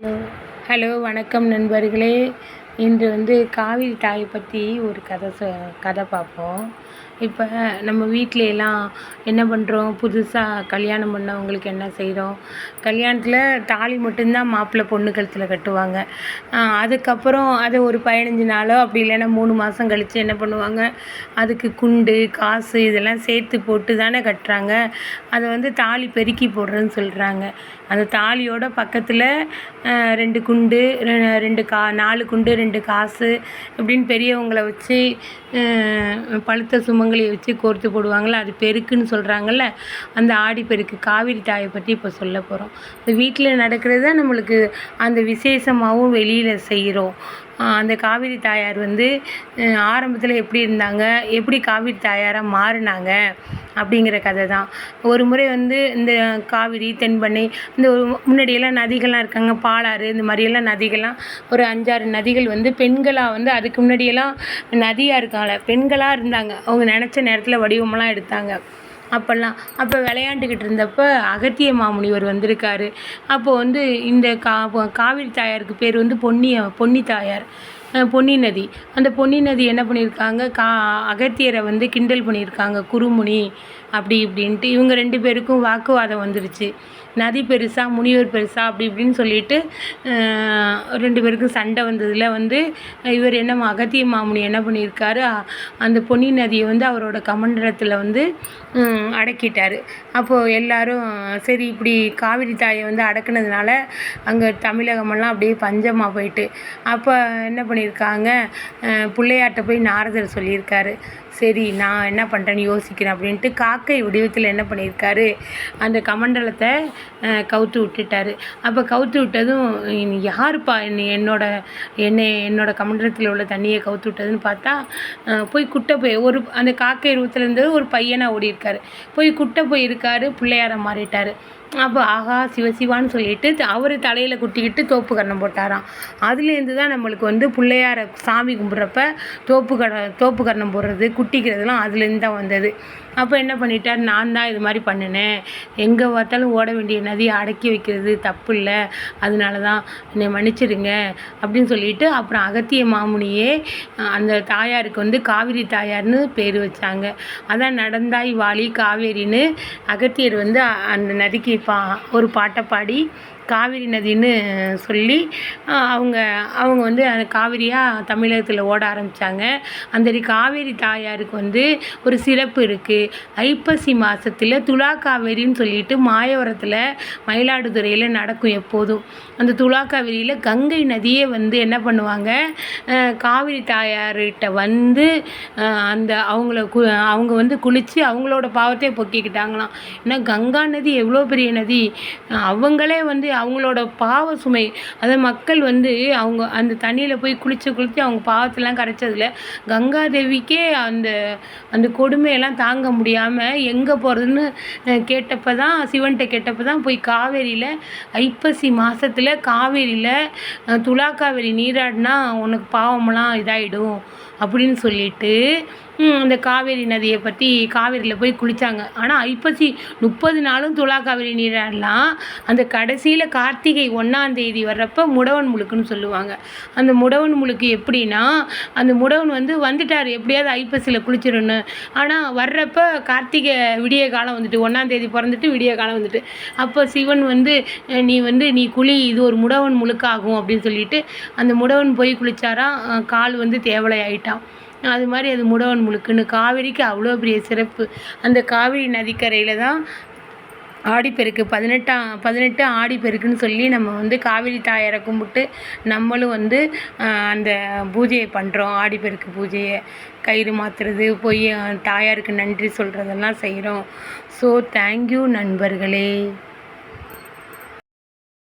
Hello hello வணக்கம் நண்பர்களே. இன்று வந்து காவிரி தாயை பற்றி ஒரு கதை சொ கதை பார்ப்போம். இப்போ நம்ம வீட்டில என்ன பண்ணுறோம் புதுசாக கல்யாணம் பண்ணவங்களுக்கு என்ன செய்கிறோம் கல்யாணத்தில் தாலி மட்டும்தான் மாப்பிள்ளை பொண்ணு கழுத்தில் கட்டுவாங்க. அதுக்கப்புறம் அது ஒரு பதினஞ்சு நாளோ அப்படி இல்லைன்னா மூணு மாதம் கழித்து என்ன பண்ணுவாங்க? அதுக்கு குண்டு காசு இதெல்லாம் சேர்த்து போட்டு தானே கட்டுறாங்க. அதை வந்து தாலி பெருக்கி போடுறேன்னு சொல்கிறாங்க அந்த தாலியோட பக்கத்தில் ரெண்டு குண்டு ரெ- ரெண்டு கா நாலு குண்டு ரெண்டு காசு இப்படின்னு பெரியவங்களை வச்சு பழுத்த சுமங்க சுமங்கலியை வச்சு கோர்த்து போடுவாங்கள்ல அது பெருக்குன்னு சொல்கிறாங்கல்ல அந்த ஆடி பெருக்கு காவிரி தாயை பற்றி இப்போ சொல்ல போகிறோம் இந்த வீட்டில் நடக்கிறது தான் நம்மளுக்கு அந்த விசேஷமாகவும் வெளியில் செய்கிறோம் அந்த காவிரி தாயார் வந்து ஆரம்பத்தில் எப்படி இருந்தாங்க எப்படி காவிரி தாயாராக மாறினாங்க அப்படிங்கிற கதை தான். ஒரு முறை வந்து இந்த காவிரி தென்பண்ணை இந்த ஒரு முன்னாடியெல்லாம் நதிகள்லாம் இருக்காங்க பாலாறு இந்த மாதிரியெல்லாம் நதிகள்லாம் ஒரு அஞ்சாறு நதிகள் வந்து பெண்களாக வந்து அதுக்கு முன்னாடியெல்லாம் நதியாக இருக்காங்கள பெண்களாக இருந்தாங்க. அவங்க நினச்ச நேரத்தில் வடிவமெல்லாம் எடுத்தாங்க. அப்போல்லாம். அப்போ விளையாண்டுக்கிட்டு இருந்தப்போ அகத்திய மாமுனிவர் வந்திருக்காரு. அப்போ வந்து இந்த கா காவிரி தாயாருக்கு பேர் வந்து பொன்னி பொன்னி தாயார். பொன்னி நதி. அந்த பொன்னி நதி என்ன பண்ணியிருக்காங்க? கா அகத்தியரை வந்து கிண்டல் பண்ணியிருக்காங்க. குருமுனி அப்படி இப்படின்ட்டு. இவங்க ரெண்டு பேருக்கும் வாக்குவாதம் வந்துருச்சு. நதி பெருசா முனிவர் பெருசா அப்படி இப்படின்னு சொல்லிட்டு ரெண்டு பேருக்கும் சண்டை வந்ததில் வந்து இவர் என்ன அகத்திய மாமுனி என்ன பண்ணியிருக்காரு? அந்த பொன்னி நதியை வந்து அவரோட கமண்டலத்தில் வந்து அடக்கிட்டார். அப்போது எல்லாரும் சரி இப்படி காவிரி தாயை வந்து அடக்குனதுனால அங்கே தமிழகமெல்லாம் அப்படியே பஞ்சமாக போயிட்டு. அப்போ என்ன பண்ணியிருக்காங்க. பிள்ளையாட்ட போய் நாரதர் சொல்லியிருக்காரு. சரி நான் என்ன பண்ணுறேன்னு யோசிக்கிறேன் அப்படின்ட்டு காக்கை வடிவத்தில் என்ன பண்ணியிருக்காரு? அந்த கமண்டலத்தை கவுத்து விட்டுட்டாரு. அப்போ கவுத்து விட்டதும் யாருப்பா என்னை என்னோட என்னை என்னோட கமண்டலத்தில் உள்ள தண்ணியை கவுத்து விட்டதுன்னு பார்த்தா போய் குட்டை போய் ஒரு அந்த காக்கை ரூபத்தில் ஒரு பையனாக ஓடி இருக்காரு போய் குட்டை போய் இருக்காரு பிள்ளையார மாறிட்டாரு. அப்போ ஆகா சிவசிவான்னு சொல்லிட்டு அவர் தலையில் குட்டிக்கிட்டு தோப்பு கண்ணம் போட்டாராம். அதுலேருந்து தான் நம்மளுக்கு வந்து பிள்ளையார சாமி கும்பிட்றப்ப தோப்பு கட தோப்பு கரணம் போடுறது குட்டிக்கிறதுலாம் அதுலேருந்து தான் வந்தது. அப்போ என்ன பண்ணிட்டார்? நான் தான் இது மாதிரி பண்ணினேன். எங்கே பார்த்தாலும் ஓட வேண்டிய நதியை அடக்கி வைக்கிறது தப்பு இல்லை அதனால தான் என்னை மன்னிச்சிடுங்க அப்படின்னு சொல்லிட்டு அப்புறம் அகத்திய மாமுனியே அந்த தாயாருக்கு வந்து காவிரி தாயார்னு பேர் வச்சாங்க. அதான் நடந்தாய் வாலி காவேரின்னு அகத்தியர் வந்து அந்த நதிக்கு பா ஒரு பாட்டை பாடி காவிரி நதின்னு சொல்லி அவங்க அவங்க வந்து அந்த காவிரியாக தமிழகத்தில் ஓட ஆரம்பித்தாங்க அந்த காவேரி தாயாருக்கு வந்து ஒரு சிறப்பு இருக்குது ஐப்பசி மாதத்தில் துலா காவேரின்னு சொல்லிட்டு மாயவரத்தில் மயிலாடுதுறையில் நடக்கும் எப்போதும். அந்த துலா காவேரியில் கங்கை நதியே வந்து என்ன பண்ணுவாங்க? காவிரி தாயார்கிட்ட வந்து அந்த அவங்கள கு அவங்க வந்து குளித்து அவங்களோட பாவத்தை பொக்கிக்கிட்டாங்களாம். ஏன்னா கங்கா நதி எவ்வளோ பெரிய நதி? அவங்களே வந்து அவங்களோட பாவ சுமை அதை மக்கள் வந்து அவங்க அந்த தண்ணியில் போய் குளித்து குளித்து அவங்க பாவத்தெல்லாம் கரைச்சதுல கங்கா தேவிக்கே அந்த அந்த கொடுமையெல்லாம் தாங்க முடியாமல் எங்கே போகிறதுன்னு கேட்டப்ப தான் சிவன்கிட்ட கேட்டப்ப தான் போய் காவேரியில் ஐப்பசி மாதத்தில் காவேரியில் துலா காவேரி நீராடினா உனக்கு பாவமெல்லாம் இதாகிடும் அப்படின்னு சொல்லிட்டு அந்த காவேரி நதியை பற்றி காவேரியில் போய் குளித்தாங்க ஆனால் ஐப்பசி முப்பது நாளும் துலா காவேரி நீராடலாம். அந்த கடைசியில் கார்த்திகை ஒன்றாந்தேதி வர்றப்போ வர்றப்ப முடவன் முழுக்குன்னு சொல்லுவாங்க. அந்த முடவன் முழுக்கு எப்படின்னா அந்த முடவன் வந்து வந்துட்டார். எப்படியாவது ஐப்பசியில் குளிச்சிடணும் ஆனால் வர்றப்ப கார்த்திகை விடிய காலம் வந்துட்டு ஒன்றாந்தேதி பிறந்துட்டு விடிய காலம் வந்துட்டு. அப்போ சிவன் வந்து நீ வந்து நீ குளி இது ஒரு முடவன் முழுக்காகும். அப்படின்னு சொல்லிட்டு அந்த முடவன் போய் குளிச்சாராம். கால் வந்து தேவலை ஆயிட்டான் அது மாதிரி அது முடவன் முழுக்குன்னு காவிரிக்கு அவ்வளோ பெரிய சிறப்பு. அந்த காவிரி நதிக்கரையில் தான் ஆடிப்பெருக்கு பதினெட்டாம் பதினெட்டு ஆடிப்பெருக்குன்னு சொல்லி நம்ம வந்து காவிரி தாயாரை கும்பிட்டு நம்மளும் வந்து அந்த பூஜையை பண்ணுறோம் ஆடிப்பெருக்கு பூஜையை. கயிறு மாற்றுறது போய் தாயாருக்கு நன்றி சொல்கிறதெல்லாம் செய்கிறோம் ஸோ தேங்க்யூ நண்பர்களே.